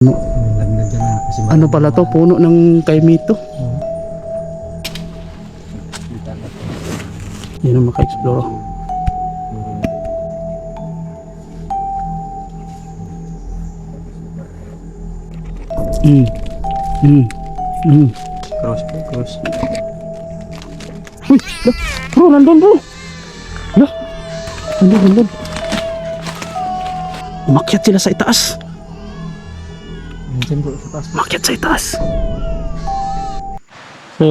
Ano, na kasi ano pala to? Puno ng kaimito. Yan ang maka-explore. Mm. Mm. Mm. Cross po, cross. Uy! Lo, bro, nandun bro! Lo! Nandun, nandun. Umakyat sila sa itaas. Nandiyan po sa taas. Umakyat sa itaas. So,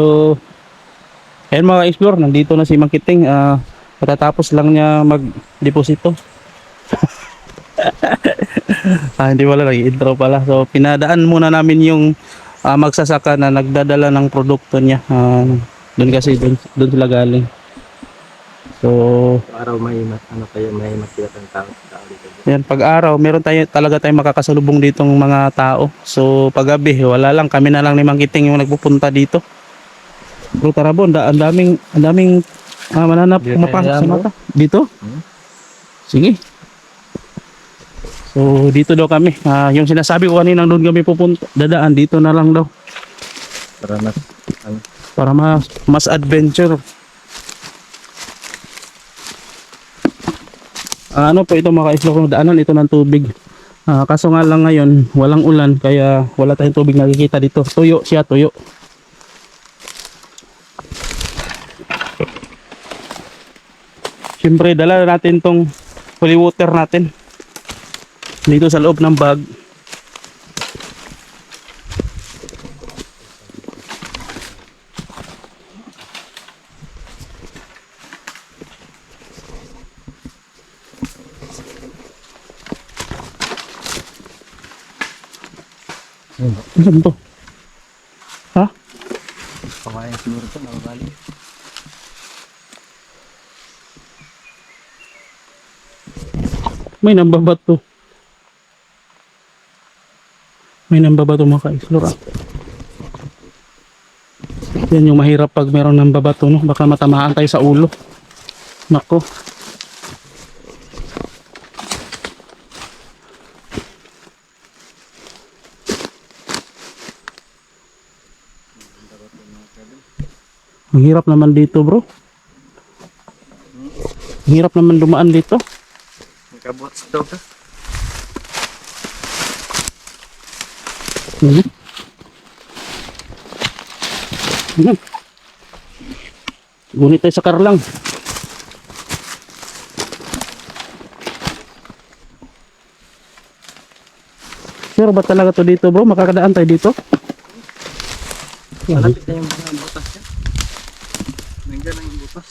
ayan mga ka-explore, nandito na si Makiting. Ah, patatapos lang niya mag-deposito. ah, hindi wala lagi intro pala. So, pinadaan muna namin yung ah, magsasaka na nagdadala ng produkto niya. Ah, doon kasi, doon, doon sila galing. So, Araw may ano kayo, may makita ng tao, tao dito. Yan, pag araw, meron tayo talaga tayong makakasalubong ditong mga tao. So, pag gabi, wala lang. Kami na lang ni Mang Kiting yung nagpupunta dito. Bro, tara bon, da, ang daming, ang daming ah, mananap pumapasok sa yan, mata. Dito? Hmm? Sige. So, dito daw kami. Ah, yung sinasabi ko kanina doon kami pupunta, dadaan, dito na lang daw. Para mas, ano, Para mas, mas adventure. Ah, ano po ito mga ka-islo kung daanan ito ng tubig. Ah, kaso nga lang ngayon, walang ulan kaya wala tayong tubig nakikita dito. Tuyo siya, tuyo. Siyempre, dala natin tong holy water natin. Dito sa loob ng bag. Ano ba to? Ha? Pakain siguro ito, nakabali. May nambabato. May nambabato mga ka-explore. ah. Yan yung mahirap pag merong nambabato no. Baka matamaan tayo sa ulo. Nako. Ang hirap naman dito bro. Ang hirap naman dumaan dito. Nakabuhat daw ka. Mhm. Mhm. Gunit tayo sa karlang. Sure ba talaga to dito bro? Makakadaan tayo dito? Malapit na yung mga butas. Nandiyan ang butas.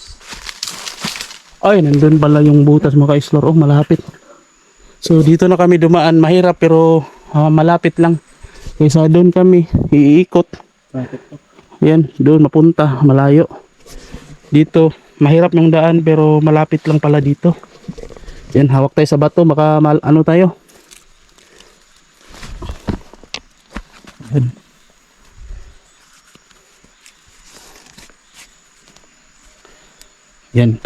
Ay, nandun pala yung butas mga ka-explore. Oh, malapit. So, dito na kami dumaan. Mahirap pero ah, malapit lang. Kaysa doon kami iikot. Yan, doon mapunta, malayo. Dito, mahirap yung daan pero malapit lang pala dito. Yan, hawak tayo sa bato, mal, ano tayo. Yan. Yan.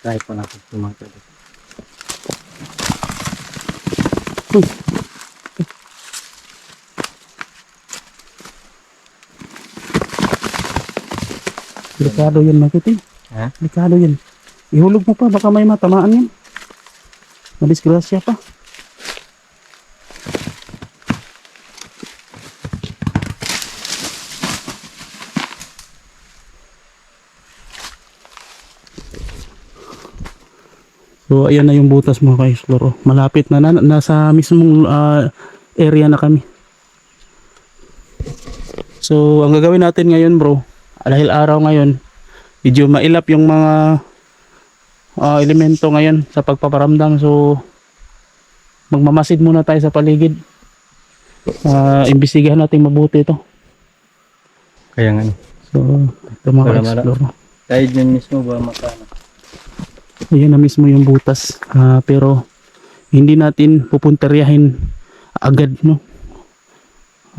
Kahit po natin tumata dito. Uy. Delikado yan, Makiti. Ha? Delikado yan. Ihulog mo pa, baka may matamaan yan. Madisgrasya pa. So ayan na yung butas mga ka-explore. Oh. Malapit na, na nasa mismong ah, area na kami. So ang gagawin natin ngayon bro, dahil araw ngayon, medyo mailap yung mga ah, elemento ngayon sa pagpaparamdam. So magmamasid muna tayo sa paligid. Ah, imbestigahan natin mabuti ito. Kaya nga ano. So ito mga ka-explore. Kahit yun mismo ba makana. Ayan na mismo yung butas. Ah, pero hindi natin pupunteryahin agad no.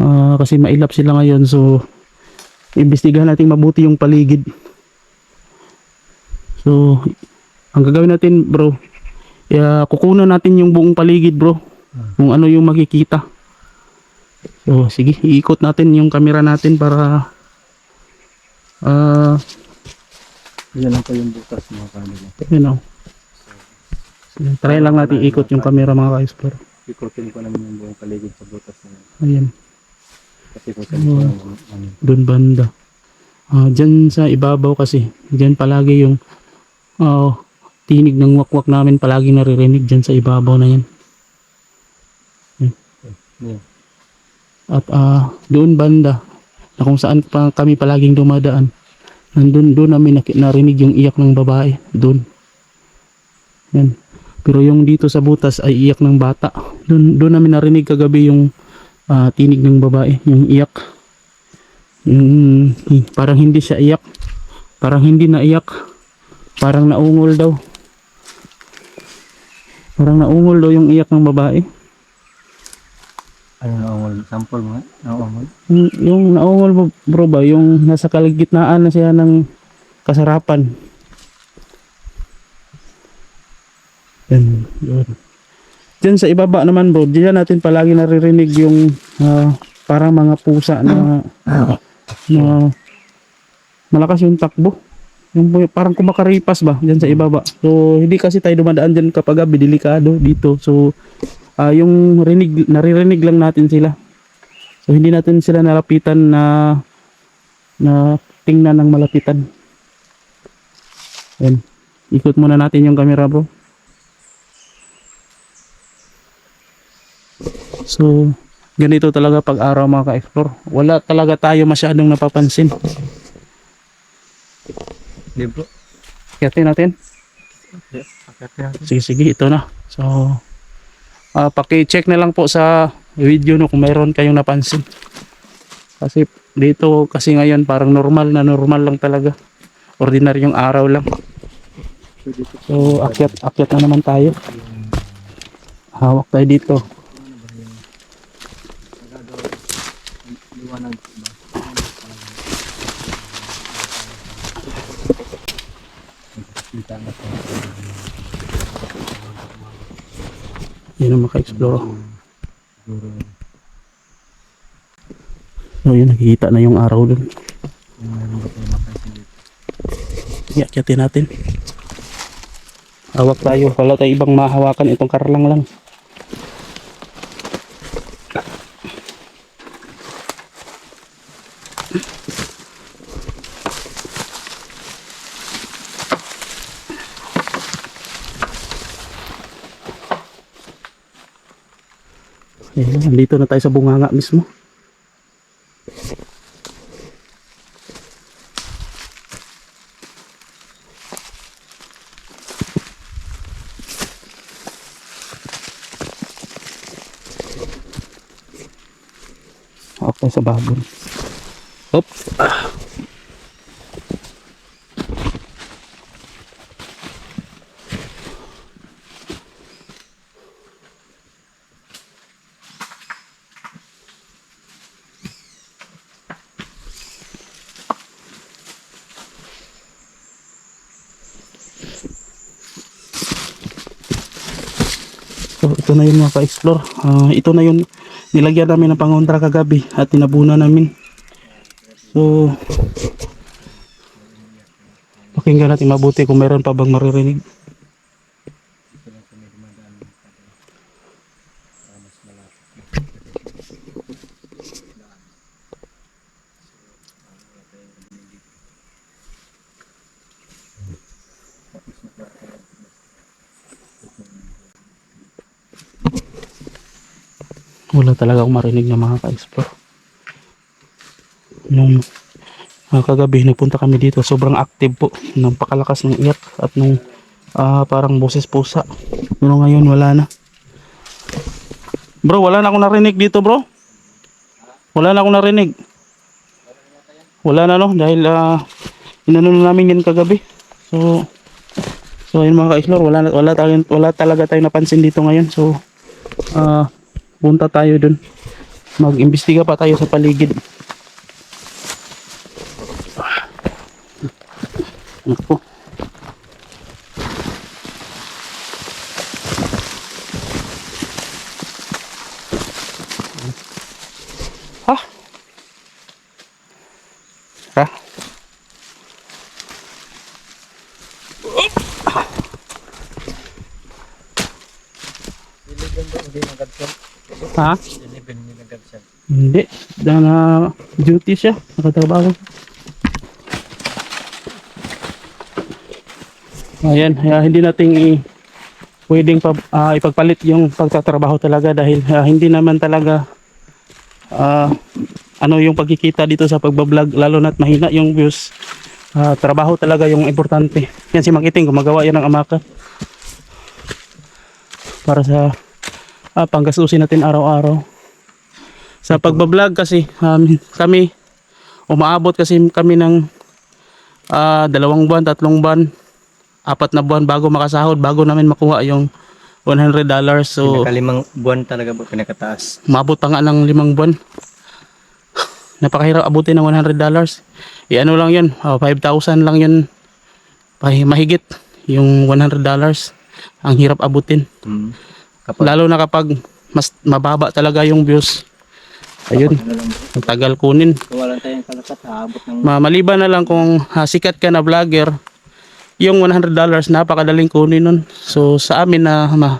Ah, kasi mailap sila ngayon so imbestigahan natin mabuti yung paligid. So ang gagawin natin bro, ya kukunan natin yung buong paligid bro. Kung ano yung makikita. So sige, iikot natin yung camera natin para ah Yan lang po yung butas mga kanila. you know. So, try lang natin ikot yung camera mga ka-explore. Ikutin ko naman yung buong paligid sa butas na yun. Ayan. Kasi po sa likod ng ano. Doon banda. Ah, dyan sa ibabaw kasi, dyan palagi yung ah, tinig ng wakwak namin palagi naririnig dyan sa ibabaw na yan. Yeah. At ah, doon banda, na kung saan pa kami palaging dumadaan, nandun doon namin narinig yung iyak ng babae. Doon. Yan. Pero yung dito sa butas ay iyak ng bata. Doon, doon namin narinig kagabi yung ah, tinig ng babae, yung iyak. Yung parang hindi siya iyak. Parang hindi naiyak. Parang naungol daw. Parang naungol daw yung iyak ng babae. Ano na ungol? Sample mga? Naungol? Yung, yung naungol bro, bro ba, yung nasa kalagitnaan na siya ng kasarapan. Yan, yun. Diyan sa ibaba naman bro, diyan natin palagi naririnig yung ah, parang mga pusa na na malakas yung takbo. Yung parang kumakaripas ba diyan sa ibaba. So hindi kasi tayo dumadaan diyan kapag gabi delikado dito. So ah, yung rinig naririnig lang natin sila. So hindi natin sila nalapitan na na tingnan ng malapitan. Yan. Ikot muna natin yung camera bro. So ganito talaga pag araw mga ka-explore. Wala talaga tayo masyadong napapansin. Di bro? Kiyatin natin. Sige sige ito na. So ah paki-check na lang po sa video no kung mayroon kayong napansin. Kasi dito kasi ngayon parang normal na normal lang talaga. Ordinaryong araw lang. So akyat akyat na naman tayo. Hawak tayo dito. Liwanag ba? Kita na po. Yun ang maka-explore. So yun nakikita na yung araw dun. kung mayroon ba tayo makasin dito. Sige, akyatin natin. Hawak tayo. Wala tayo ibang mahawakan. Itong karlang lang. Ayan, nandito na tayo sa bunganga mismo. Tayo sa babon. Hop. Ah. So ito na yun mga ka-explore. Ah, ito na yun nilagyan namin ng pangontra kagabi at tinabunan namin. So pakinggan natin mabuti kung meron pa bang maririnig. Wala talaga akong marinig na mga ka-explore. Nung ah, kagabi nagpunta kami dito, sobrang active po. Napakalakas ng iyak at nung ah, parang boses pusa. Pero ngayon wala na. Bro, wala na akong narinig dito bro. Wala na akong narinig. Wala na no, dahil ah, inano na namin yan kagabi. So, So ayun mga ka-explore, wala, wala, tayong, wala talaga tayong napansin dito ngayon. So ah punta tayo dun. Mag-imbestiga pa tayo sa paligid. Ako. Ha? Ha? Diligan ba? Hindi nagagsan. Ha? Diligan hindi nagagsan. Hindi. Dahil na duty siya. Nakatrabaho. Ayan. Kaya hindi natin i pwedeng pa, ah, ipagpalit yung pagtatrabaho talaga dahil ah, hindi naman talaga ah, ano yung pagkikita dito sa pagbablog lalo na't mahina yung views. Ah, trabaho talaga yung importante. Yan si Makiting gumagawa yan ng amaka. Para sa ah, panggastusin natin araw-araw sa pagbablog kasi um, kami umaabot kasi kami ng ah, dalawang buwan, tatlong buwan, apat na buwan bago makasahod, bago namin makuha yung 100 dollars. So, Pinakalimang buwan talaga ba pinakataas? maabot pa nga ng limang buwan. Napakahirap abutin ng 100 dollars. E ano lang yun, ah, 5,000 lang yun. Mahigit yung 100 dollars. Ang hirap abutin. Hmm. Kapag Lalo na kapag mas mababa talaga yung views. Ayun, ang tagal kunin. wala tayong kalakat, aabot ng Ma maliban na lang kung ah, sikat ka na vlogger, yung 100 dollars napakadaling kunin nun. So sa amin na ma,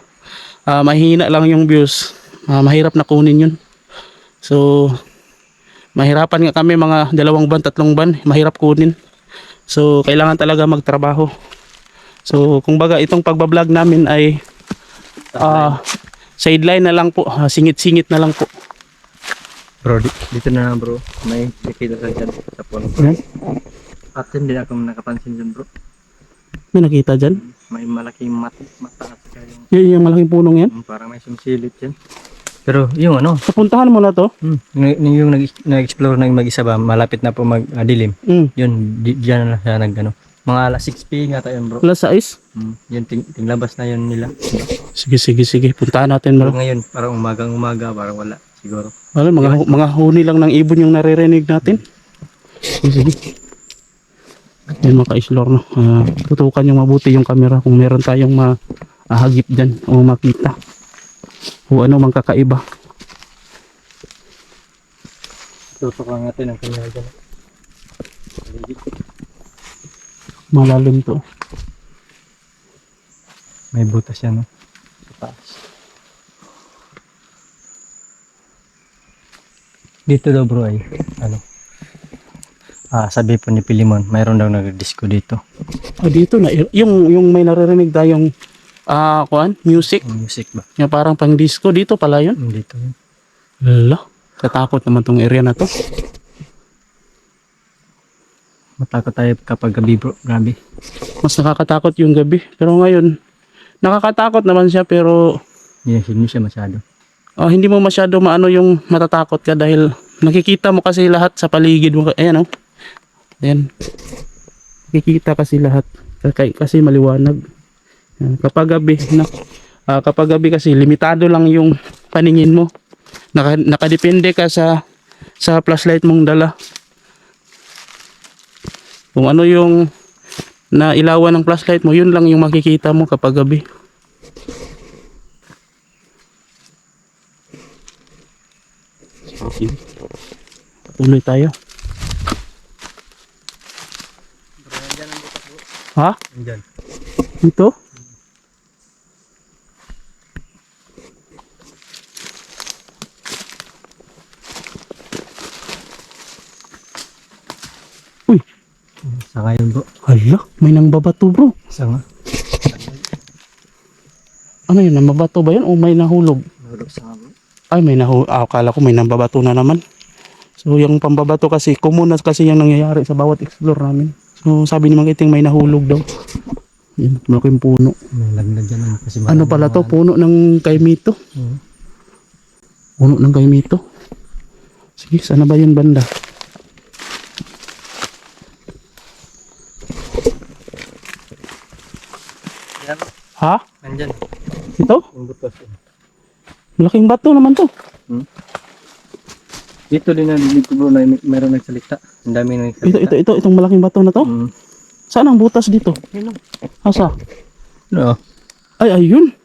ah, mahina lang yung views, ah, mahirap na kunin yun. So mahirapan nga kami mga dalawang ban, tatlong ban, mahirap kunin. So kailangan talaga magtrabaho. So kung baga itong pagbablog namin ay ah, sideline na lang po, ah, singit-singit na lang po. Bro, di- dito na lang bro. May nakita sa dyan sa puno. Ayan. At hindi ako nakapansin dyan bro. May nakita dyan? May malaking mat mata at saka yung Yun yung malaking punong yan. yung parang may sumsilip dyan. Pero yung ano, Papuntahan mo na to. hmm, yung, yung nag- nag-explore na yung mag-isa ba, malapit na po mag-dilim. Mm. Yun, di, dyan na siya nag ano. Mga alas 6 nga tayo bro. Alas 6. Hmm, yun, ting, tinglabas na yun nila. Sige, sige, sige. Puntahan natin, Pero bro. ngayon, parang umagang umaga, parang wala. Siguro. Wala, mga, hu- mga huni lang ng ibon yung naririnig natin. Sige, sige. Yan mga ka-islor, no? Ah, tutukan yung mabuti yung camera kung meron tayong mahagip dyan o makita. O ano mang kakaiba. Tutukan natin ang kanya dyan. Malalim to. May butas yan, no? Sa taas. Dito daw bro ay, ano, ah, sabi po ni Pilimon, mayroon daw nag-disco dito. Ah, dito na. Yung, yung may naririnig tayong ah, kuan, music. Music ba? Yung parang pang disco. Dito pala yun. Dito yun. Lala. Katakot naman tong area na to. Matakot tayo kapag gabi bro, grabe. Mas nakakatakot yung gabi. Pero ngayon, nakakatakot naman siya pero Hindi hindi siya masyado. Oh, hindi mo masyado maano yung matatakot ka dahil nakikita mo kasi lahat sa paligid mo. Ayan oh. Ayan. Nakikita kasi lahat. Kasi, kasi maliwanag. Ayan. Kapag gabi, na, ah, kapag gabi kasi limitado lang yung paningin mo. Naka, nakadepende ka sa sa flashlight mong dala. Kung ano yung na ilawan ng flashlight mo, yun lang yung makikita mo kapag gabi. Tuloy tayo. Ha? Andyan. Ito? Sa ngayon bro. hala, may nang babato bro. Sa nga. Ano yun, nang babato ba yun o may nahulog? Nahulog sa nga bro. Ay, may nahulog. Ah, akala ko may nang babato na naman. So, yung pambabato kasi, na kasi yung nangyayari sa bawat explore namin. So, sabi ni Mang Iting may nahulog daw. Yan, malaking puno. May laglag dyan ano, kasi Ano pala to? Puno ng kaimito. Oo. Puno ng kaimito. Sige, sana ba yun banda? Ha? Nandyan. Ito? Yung butas. Malaking bato naman to. Hmm? Dito din narinig ko bro na may, meron nagsalita. Ang dami nang Ito, ito, ito, itong malaking bato na to. Hmm. Saan ang butas dito? Asa? No. Ay, ayun.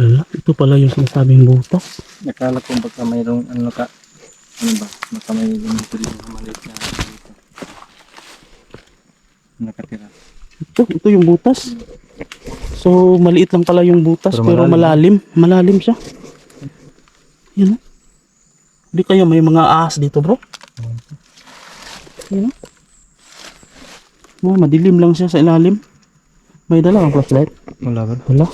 Ala, ito pala yung sinasabing butas. Nakala ko baka mayroong ano ka. Ano ba? Baka may ganito dito na maliit na. Nakatira. Ito, ito yung butas. So, maliit lang pala yung butas, Pero pero, malalim. malalim. siya. Yan o. Hindi kaya may mga ahas dito, bro? Yan o. Oh, madilim lang siya sa ilalim. May dala kang flashlight? Wala ba? Wala.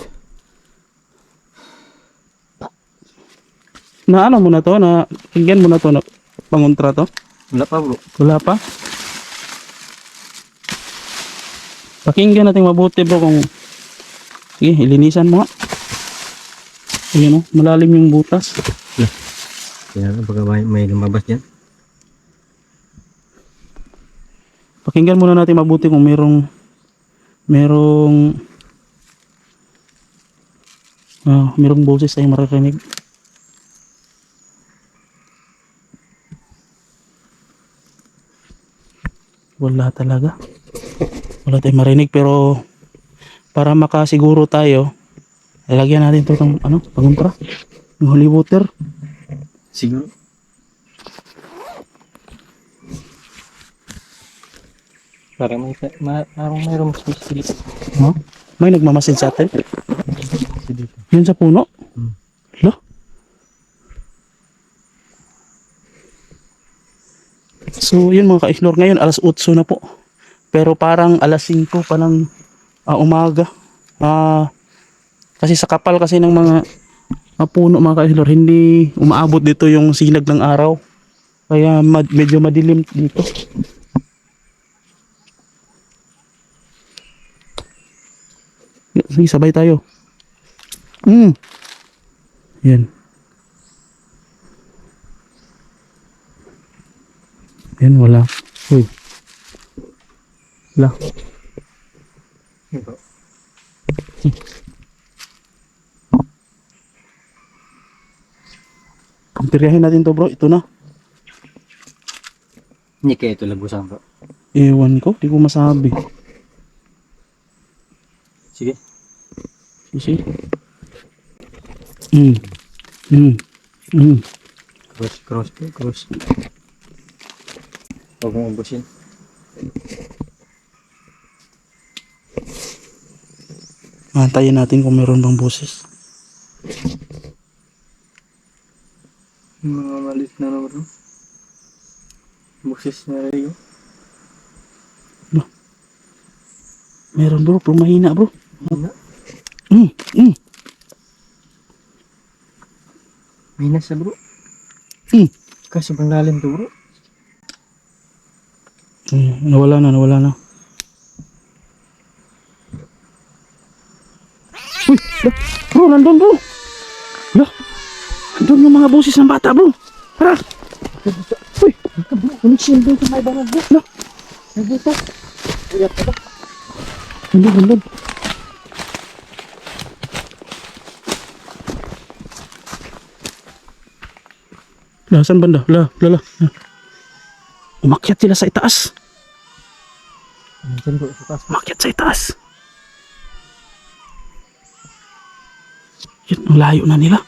Na ano mo na to? Na, tingnan mo na to na pangontra to? Wala pa bro. Wala pa. Pakinggan natin mabuti bro kung Sige, ilinisan mo nga. Ayan o, malalim yung butas. Kaya baka may, may lumabas dyan. Pakinggan muna natin mabuti kung merong merong ah, merong boses tayong maririnig. Wala talaga. Wala tayong marinig pero para makasiguro tayo, lalagyan natin ito ng ano, paguntra. Yung holy water. Siguro. Parang may, ma, parang mayroong dito. No? May nagmamasid sa atin. Yun sa puno. Hmm. Lo? So, yun mga ka-explore. Ngayon, alas 8 na po. Pero parang alas 5 pa ng ah, umaga. Ah, kasi sa kapal kasi ng mga ah, puno mga ka-explore, hindi umaabot dito yung sinag ng araw. Kaya mad- medyo madilim dito. Sige, sabay tayo. Mm. Yan. Yan, wala. Uy. Wala. Kumpiryahin natin to bro. Ito na. Hindi kaya ito lagusan bro. Ewan ko. Di ko masabi. Sige. Sisi. Mm. Mm. Mm. Cross, cross, cross. Huwag mong ubusin. Antayin natin kung meron bang boses. Mga malit na na bro. Buksis na rin yun. Meron bro. Pero mahina bro. Mina. Mm. Mm. Mina sa bro. Mm. Kaso bang lalim to bro. Mm, nawala na, nawala na. Uy, bro, nandun bro. La, nandun yung mga boses ng bata bro. Tara. Uy, kuniksin doon sa may bangag bro. La, nandito. Uyat ka ba? Nandun, nandun. La, saan banda? La, la, la. la. Umakyat sila sa itaas. Umakyat sa itaas. Yun, ang layo na nila.